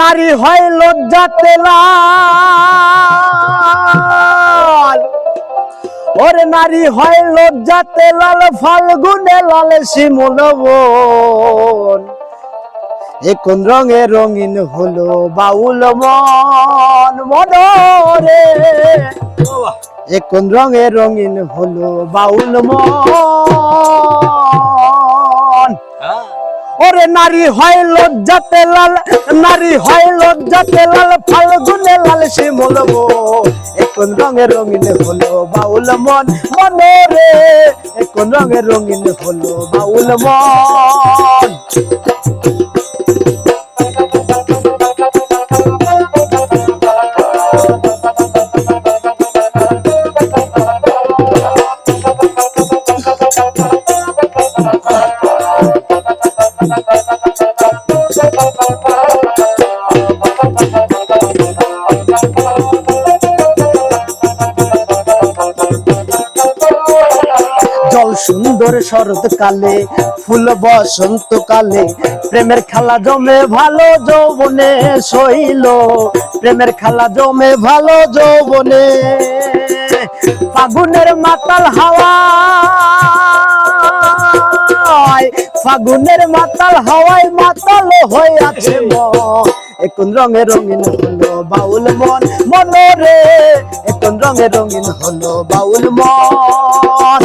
নারী হয় লজ্জাতে লাল ওরে নারী হয় লজ্জাতে লাল ফাল্গুনে লাল শিমুল বন। এ কোন রঙে রঙিন হলো বাউল মন মনরে। এ কোন রঙে রঙিন হলো বাউল মন। ওরে নারী হয় লজ্জাতে লাল, নারী হয় লজ্জাতে লাল লাল সে বন এ কোন রঙে রঙিন হলো বাউল মন, মনে রে। এখন রঙে রঙিন হলো বাউল মন। সুন্দর শরৎকালে, ফুল বসন্ত কালে প্রেমের খেলা জমে ভালো যৌবনে শৈল প্রেমের খেলা জমে ভালো যৌবনে, ফাগুনের মাতাল হাওয়া। ফাগুনের মাতাল হাওয়ায় মাতাল হয়ে আছে মন। এখন রঙে রঙিন হলো বাউল মন, মনরে। এখন রঙে রঙিন হলো বাউল মন।